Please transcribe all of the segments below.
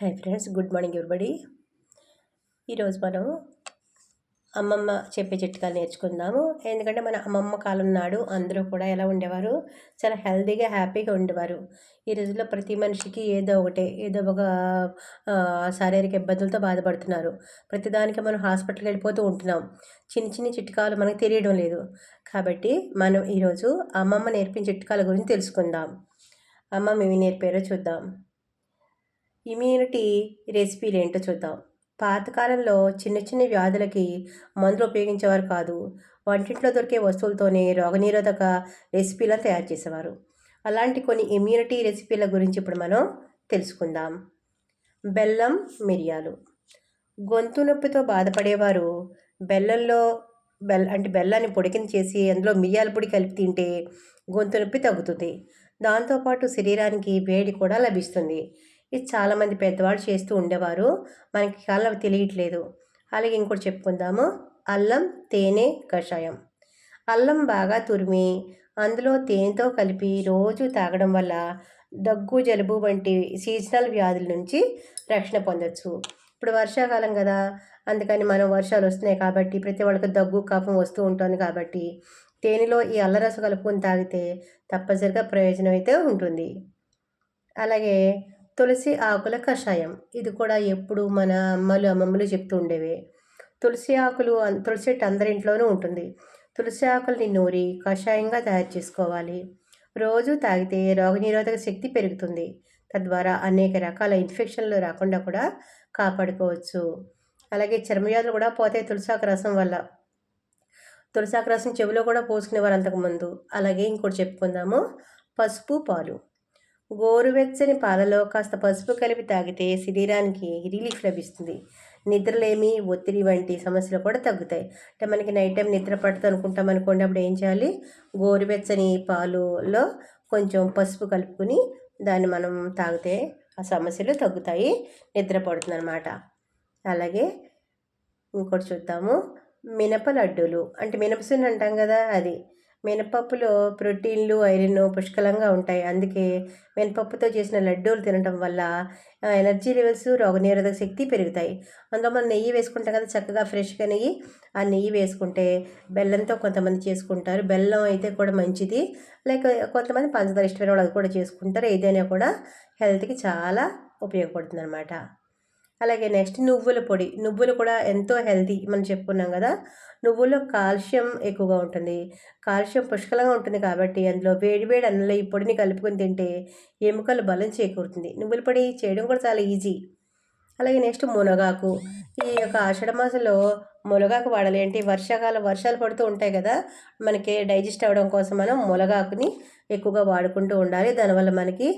Hi friends good morning everybody ఈరోజు మనం అమ్మమ్మ చెప్పే చిట్కాలు నేర్చుకుందాము. ఎందుకంటే మన అమ్మమ్మ కాలం నాడు అందరూ కూడా ఎలా ఉండేవారు? చాలా హెల్తీగా హ్యాపీగా ఉండేవారు. ఈ రోజుల్లో ప్రతి మనిషికి ఏదో ఒకటే ఏదో ఒక శారీరక ఇబ్బందులతో బాధపడుతున్నారు. ప్రతిదానికి మనం హాస్పిటల్కి వెళ్ళిపోతూ ఉంటున్నాం. చిన్న చిన్న చిట్కాలు మనకు తెలియడం లేదు. కాబట్టి మనం ఈరోజు అమ్మమ్మ నేర్పిన చిట్కాల గురించి తెలుసుకుందాం. అమ్మ మేము నేర్పారో చూద్దాం. ఇమ్యూనిటీ రెసిపీలు ఏంటో చూద్దాం. పాతకాలంలో చిన్న చిన్న వ్యాధులకి మందులు ఉపయోగించేవారు కాదు. వంటింట్లో దొరికే వస్తువులతోనే రోగనిరోధక రెసిపీలను తయారు చేసేవారు. అలాంటి కొన్ని ఇమ్యూనిటీ రెసిపీల గురించి ఇప్పుడు మనం తెలుసుకుందాం. బెల్లం మిరియాలు. గొంతు నొప్పితో బాధపడేవారు బెల్లంలో బెల్ అంటే బెల్లాన్ని పొడికిన చేసి అందులో మిరియాల పొడి కలిపి తింటే గొంతు నొప్పి తగ్గుతుంది. దాంతోపాటు శరీరానికి వేడి కూడా లభిస్తుంది. ఇది చాలామంది పెద్దవాళ్ళు చేస్తూ ఉండేవారు. మనకి కాలం తెలియట్లేదు. అలాగే ఇంకోటి చెప్పుకుందాము. అల్లం తేనె కషాయం. అల్లం బాగా తురిమి అందులో తేనెతో కలిపి రోజు తాగడం వల్ల దగ్గు జలుబు వంటి సీజనల్ వ్యాధుల నుంచి రక్షణ పొందొచ్చు. ఇప్పుడు వర్షాకాలం కదా అందుకని మనం వర్షాలు వస్తున్నాయి కాబట్టి ప్రతి వాళ్ళకి దగ్గు కఫం వస్తూ ఉంటుంది కాబట్టి తేనెలో ఈ అల్లరసం కలుపుకొని తాగితే తప్పనిసరిగా ప్రయోజనం అయితే ఉంటుంది. అలాగే తులసి ఆకుల కషాయం. ఇది కూడా ఎప్పుడు మన అమ్మలు అమ్మమ్మలు చెప్తూ ఉండేవి. తులసి ఆకులు తులసి చెట్టు అందరి ఇంట్లోనూ ఉంటుంది. తులసి ఆకుల్ని నూరి కషాయంగా తయారు చేసుకోవాలి. రోజు తాగితే రోగనిరోధక శక్తి పెరుగుతుంది. తద్వారా అనేక రకాల ఇన్ఫెక్షన్లు రాకుండా కూడా కాపాడుకోవచ్చు. అలాగే చర్మవ్యాధులు కూడా పోతాయి తులసాకు రసం వల్ల. తులసాకు రసం చెవిలో కూడా పోసుకునేవారు అంతకుముందు అలాగే ఇంకోటి చెప్పుకుందాము. పసుపు పాలు. గోరువెచ్చని పాలలో కాస్త పసుపు కలిపి తాగితే శరీరానికి రిలీఫ్ లభిస్తుంది. నిద్రలేమి ఒత్తిడి వంటి సమస్యలు కూడా తగ్గుతాయి. అంటే మనకి నైట్ టైం నిద్ర పడుతుంది అనుకుంటాం అనుకోండి అప్పుడు ఏం చేయాలి? గోరువెచ్చని పాలులో కొంచెం పసుపు కలుపుకుని దాన్ని మనం తాగితే ఆ సమస్యలు తగ్గుతాయి నిద్ర పడుతుంది అనమాట అలాగే ఇంకోటి చూద్దాము. మినప లడ్డూలు. అంటే మినపసుని అంటాం కదా అది. మినపప్పులో ప్రోటీన్లు ఐరన్ పుష్కలంగా ఉంటాయి. అందుకే మినపప్పుతో చేసిన లడ్డూలు తినడం వల్ల ఎనర్జీ లెవెల్స్ రోగనిరోధక శక్తి పెరుగుతాయి. అందులో మనం నెయ్యి వేసుకుంటాం కదా చక్కగా ఫ్రెష్గా నెయ్యి ఆ నెయ్యి వేసుకుంటే బెల్లంతో కొంతమంది చేసుకుంటారు. బెల్లం అయితే కూడా మంచిది. లేక కొంతమంది పంచదార ఇష్టమైన వాళ్ళు అది కూడా చేసుకుంటారు. ఏదైనా కూడా హెల్త్కి చాలా ఉపయోగపడుతుంది అనమాట అలాగే నెక్స్ట్ నువ్వుల పొడి. నువ్వులు కూడా ఎంతో హెల్తీ మనం చెప్పుకున్నాం కదా. నువ్వుల్లో కాల్షియం ఎక్కువగా ఉంటుంది. కాల్షియం పుష్కలంగా ఉంటుంది కాబట్టి అందులో వేడి వేడి అన్నంలో ఈ పొడిని కలుపుకొని తింటే ఎముకలు బలం చేకూరుతుంది. నువ్వుల పొడి చేయడం కూడా చాలా ఈజీ. అలాగే నెక్స్ట్ మునగాకు. ఈ యొక్క ఆషాఢ మాసంలో మునగాకు వాడాలి. అంటే వర్షాకాలం వర్షాలు పడుతూ ఉంటాయి కదా మనకి డైజెస్ట్ అవ్వడం కోసం మనం మునగాకుని ఎక్కువగా వాడుకుంటూ ఉండాలి. దానివల్ల మనకి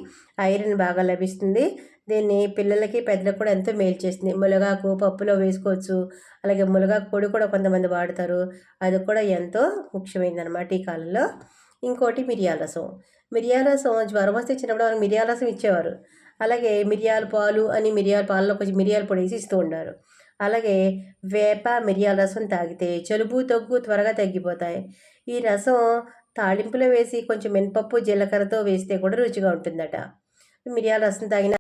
ఐరన్ బాగా లభిస్తుంది. దీన్ని పిల్లలకి పెద్దలకు కూడా ఎంతో మేలు చేస్తుంది. మునగాకు పప్పులో వేసుకోవచ్చు. అలాగే మునగాకు పొడి కూడా కొంతమంది వాడతారు. అది కూడా ఎంతో ముఖ్యమైనది ఈ కాలంలో. ఇంకోటి మిరియాల రసం. మిరియాల రసం జ్వరం వస్తే చిన్నప్పుడు వాళ్ళకి మిరియాల రసం ఇచ్చేవారు. అలాగే మిరియాల పాలు అని మిరియాల పాలలో కొంచెం మిరియాల పొడి వేసి ఇస్తూ ఉంటారు అలాగే వేప మిరియాల రసం తాగితే జలుబు దగ్గు త్వరగా తగ్గిపోతాయి. ఈ రసం తాళింపులో వేసి కొంచెం మినపప్పు జీలకర్రతో వేస్తే కూడా రుచిగా ఉంటుందట. మిరియాల రసం తాగిన